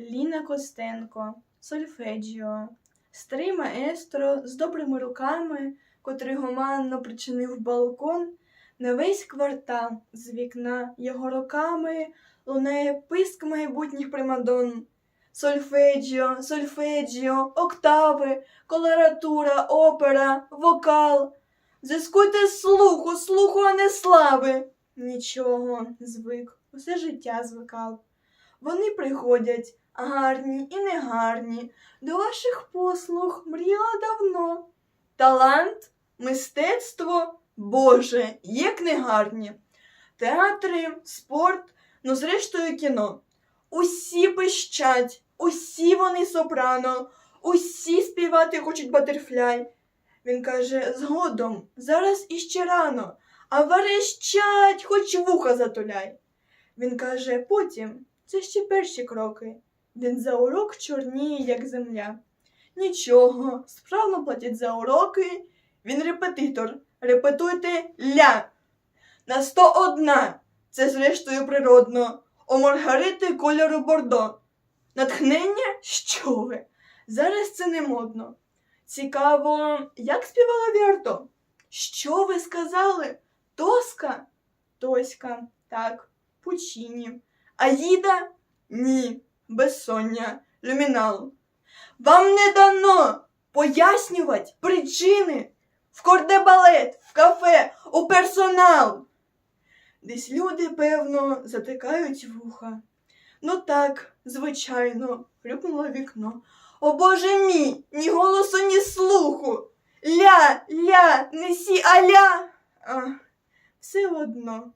Ліна Костенко, Сольфеджіо, старий маестро з добрими руками, котрий гуманно причинив балкон, на весь квартал з вікна його руками лунає писк майбутніх примадон. Сольфеджіо, сольфеджіо, октави, колоратура, опера, вокал. Зискуйте слуху, слуху, а не слави. Нічого, звик, усе життя звикав. Вони приходять гарні і негарні, до ваших послуг мріяла давно. Талант, мистецтво, Боже, як негарні. Театри, спорт, ну зрештою кіно. Усі пищать, усі вони сопрано, усі співати хочуть батерфляй. Він каже, згодом, зараз іще рано, а верещать, хоч вуха затуляй. Він каже, потім, це ще перші кроки. Він за урок чорніє, як земля. Нічого, справно платять за уроки. Він репетитор. Репетуйте ля. На сто одна. Це зрештою природно. У Маргарити кольору бордо. Натхнення? Що ви? Зараз це не модно. Цікаво, як співала Віарто? Що ви сказали? Тоска? Тоська, так, Пучіні. Аїда? Ні, безсоння, люмінал. Вам не дано пояснювати причини в кордебалет, в кафе, у персонал. Десь люди, певно, затикають вуха. Ну так, звичайно, хрюкнуло вікно. О Боже мій, ні голосу, ні слуху. Ля, ля, несі аля. А, все одно,